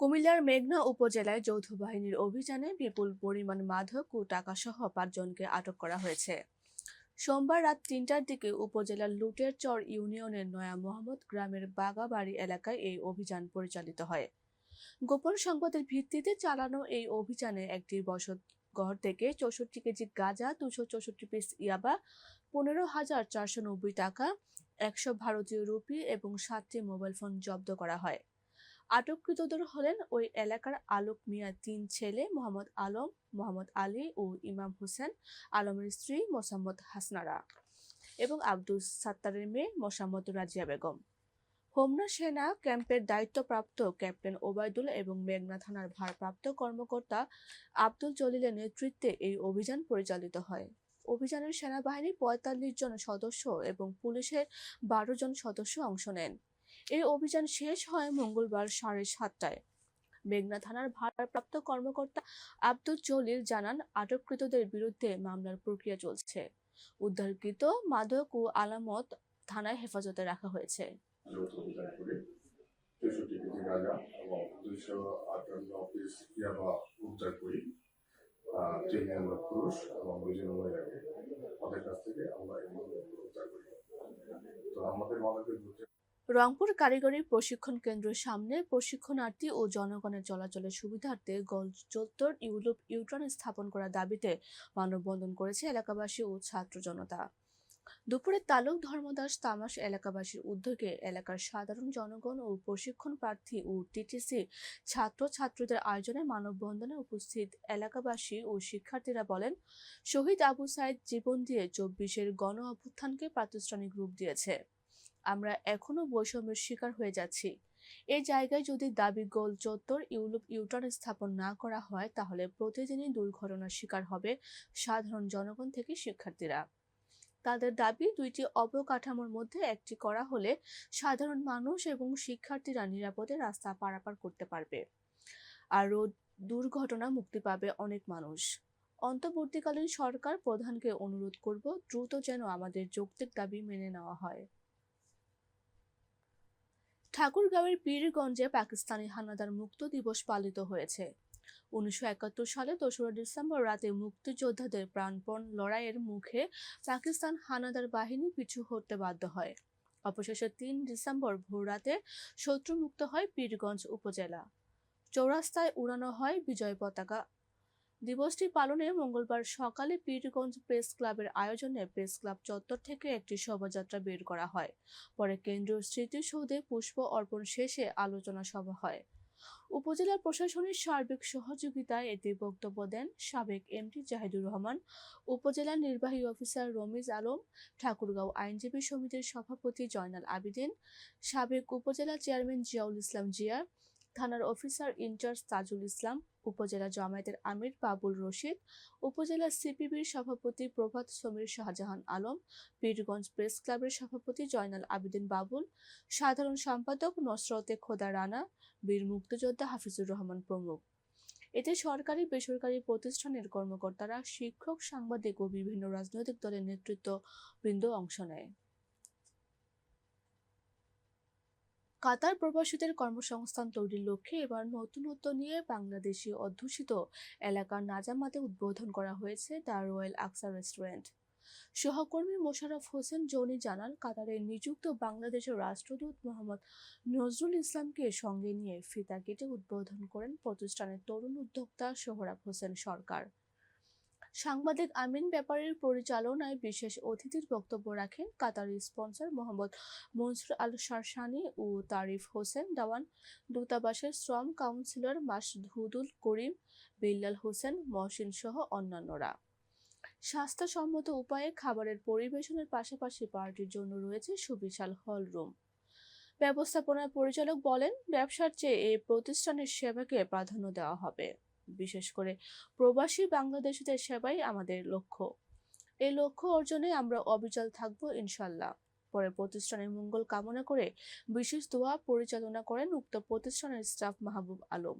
কুমিল্লার মেঘনা উপজেলায় যৌথ বাহিনীর অভিযানে বিপুল পরিমাণ মাদক ও টাকাসহ পাঁচজনকে আটক করা হয়েছে। সোমবার রাত তিনটার দিকে উপজেলার লুটের চর ইউনিয়নের নয়া মোহাম্মদ গ্রামের বাগাবাড়ি এলাকায় এই অভিযান পরিচালিত হয়। গোপন সংবাদের ভিত্তিতে চালানো এই অভিযানে একটি বসত ঘর থেকে চৌষট্টি কেজি গাঁজা, দুশো চৌষট্টি পিস ইয়াবা, পনেরো হাজার চারশো নব্বই টাকা, একশো ভারতীয় রুপি এবং সাতটি মোবাইল ফোন জব্দ করা হয়। আটককৃতদের হলেন ওই এলাকার আলোক মিয়া তিন ছেলে, মোহাম্মদ আলম, মোহাম্মদ আলী ও ইমাম হোসেন আলমের স্ত্রী মোসাম্মদ হাসনারা এবং আব্দুল সাত্তারের মেয়ে মোসাম্মদ রাজিয়া বেগম। হোমনা সেনা ক্যাম্পের দায়িত্বপ্রাপ্ত ক্যাপ্টেন ওবায়দুল এবং মেঘনা থানার ভারপ্রাপ্ত কর্মকর্তা আব্দুল জলিলের নেতৃত্বে এই অভিযান পরিচালিত হয়। অভিযানের সেনাবাহিনী পঁয়তাল্লিশ জন সদস্য এবং পুলিশের বারো জন সদস্য অংশ নেন। এই অভিযান শেষ হয় মঙ্গলবার সাড়ে সাতটায়। মেঘনা থানার ভারপ্রাপ্ত কর্মকর্তা আব্দুল জলিল জানান, আটককৃতদের বিরুদ্ধে মামলার প্রক্রিয়া চলছে। উদ্ধারকৃত মাদক ও আলামত থানায় হেফাজতে রাখা হয়েছে। আমাদের মাদকের বিরুদ্ধে রংপুর কারিগরি প্রশিক্ষণ কেন্দ্রের সামনে প্রশিক্ষণার্থী ও জনগণের চলাচলের সুবিধার্থে গোল চত্বর ইউরোপ ইউট্রান স্থাপন করার দাবিতে মানববন্ধন করেছে এলাকাবাসী ও ছাত্র জনতা। দুপুরে তালুক ধর্মদাস তামাস এলাকাবাসীর উদ্যোগে এলাকার সাধারণ জনগণ ও প্রশিক্ষণ প্রার্থী ও টিটিসি ছাত্র ছাত্রীদের আয়োজনে মানববন্ধনে উপস্থিত এলাকাবাসী ও শিক্ষার্থীরা বলেন, শহীদ আবু সাইদ জীবন দিয়ে চব্বিশের গণ অভ্যুত্থানকে প্রাতিষ্ঠানিক রূপ দিয়েছে। আমরা এখনও বৈষম্যের শিকার হয়ে যাচ্ছি। এই জায়গায় যদি দাবি গোল চত্বর ইউরোপ ইউটার্ন স্থাপন না করা হয়, তাহলে প্রতিদিনই দুর্ঘটনার শিকার হবে সাধারণ জনগণ থেকে শিক্ষার্থীরা। তাদের দাবি, দুইটি অবকাঠামোর মধ্যে একটি করা হলে সাধারণ মানুষ এবং শিক্ষার্থীরা নিরাপদে রাস্তা পারাপার করতে পারবে। আরও দুর্ঘটনা মুক্তি পাবে অনেক মানুষ। অন্তর্বর্তীকালীন সরকার প্রধানকে অনুরোধ করব, দ্রুত যেন আমাদের যৌক্তিক দাবি মেনে নেওয়া হয়। ঠাকুরগাঁওয়ের পীরগঞ্জে পাকিস্তানি হানাদার মুক্ত দিবস পালিত হয়েছে। উনিশশো একাত্তর সালে দোসরা ডিসেম্বর রাতে মুক্তিযোদ্ধাদের প্রাণপণ লড়াইয়ের মুখে পাকিস্তান হানাদার বাহিনী পিছু হতে বাধ্য হয়। অবশেষে তিন ডিসেম্বর ভোররাতে শত্রুমুক্ত হয় পীরগঞ্জ উপজেলা। চৌরাস্তায় উড়ানো হয় বিজয় পতাকা দিবসটি পালনে মঙ্গলবার সকালে পীরগঞ্জ প্রেস ক্লাবের আয়োজনে প্রেস ক্লাব চত্বর থেকে একটি শোভাযাত্রা বের করা হয়। পরে কেন্দ্রীয় স্মৃতিসৌধে পুষ্প অর্পণ শেষে আলোচনা সভা হয়। উপজেলা প্রশাসনের সার্বিক সহযোগিতায় এতে বক্তব্য দেন সাবেক এমডি জাহিদুর রহমান, উপজেলা নির্বাহী অফিসার রমিজ আলম, ঠাকুরগাঁও আইনজীবী সমিতির সভাপতি জয়নাল আবিদিন, সাবেক উপজেলা চেয়ারম্যান জিয়াউল ইসলাম জিয়া, থানার অফিসার ইনচার্জ তাজুল ইসলাম উপজেলা জামায়াতের আমির বাবুল রশিদ, উপজেলা সিপিবির সভাপতি প্রভাত সমীর শাহজাহান আলম, পীরগঞ্জ প্রেস ক্লাবের সভাপতি জয়নাল আবিদিন বাবুল, সাধারণ সম্পাদক নসরতে খোদা রানা, বীর মুক্তিযোদ্ধা হাফিজুর রহমান প্রমুখ। এতে সরকারি বেসরকারি প্রতিষ্ঠানের কর্মকর্তারা, শিক্ষক, সাংবাদিক ও বিভিন্ন রাজনৈতিক দলের নেতৃত্ববৃন্দ অংশ নেয়। কাতার প্রবাসীদের কর্মসংস্থান তৈরির লক্ষ্যে এবার নতুনত্ব নিয়ে বাংলাদেশি অধ্যুষিত এলাকার নাজামাতে উদ্বোধন করা হয়েছে দ্য রয়্যাল আকসা রেস্টুরেন্ট। সহকর্মী মোশাররফ হোসেন জনি জানান, কাতারে নিযুক্ত বাংলাদেশের রাষ্ট্রদূত মোহাম্মদ নজরুল ইসলামকে সঙ্গে নিয়ে ফিতা কেটে উদ্বোধন করেন প্রতিষ্ঠানের তরুণ উদ্যোক্তা সোহরাব হোসেন সরকার। সাংবাদিক আমিন ব্যাপারের পরিচালনায় বিশেষ অতিথির বক্তব্য রাখেন Qatari sponsor Mohammad Mansour Al Sharshani ও তারিফ হোসেন দাওয়ান। দূতাবাসের শ্রম কাউন্সিলর মাসধুদুল করিম, বিল্লাল হোসেন, মহসিন সহ অন্যান্যরা। স্বাস্থ্যসম্মত উপায়ে খাবারের পরিবেশনের পাশাপাশি পার্টির জন্য রয়েছে সুবিশাল হল রুম ব্যবস্থাপনা পরিচালক বলেন, ব্যবসার চেয়ে এই প্রতিষ্ঠানের সেবাকে প্রাধান্য দেওয়া হবে। বিশেষ করে প্রবাসী বাংলাদেশিদের সেবাই আমাদের লক্ষ্য। এই লক্ষ্য অর্জনে আমরা অবিচল থাকব ইনশাল্লাহ পরে প্রতিষ্ঠানের মঙ্গল কামনা করে বিশেষ দোয়া পরিচালনা করেন উক্ত প্রতিষ্ঠানের স্টাফ মাহবুব আলম।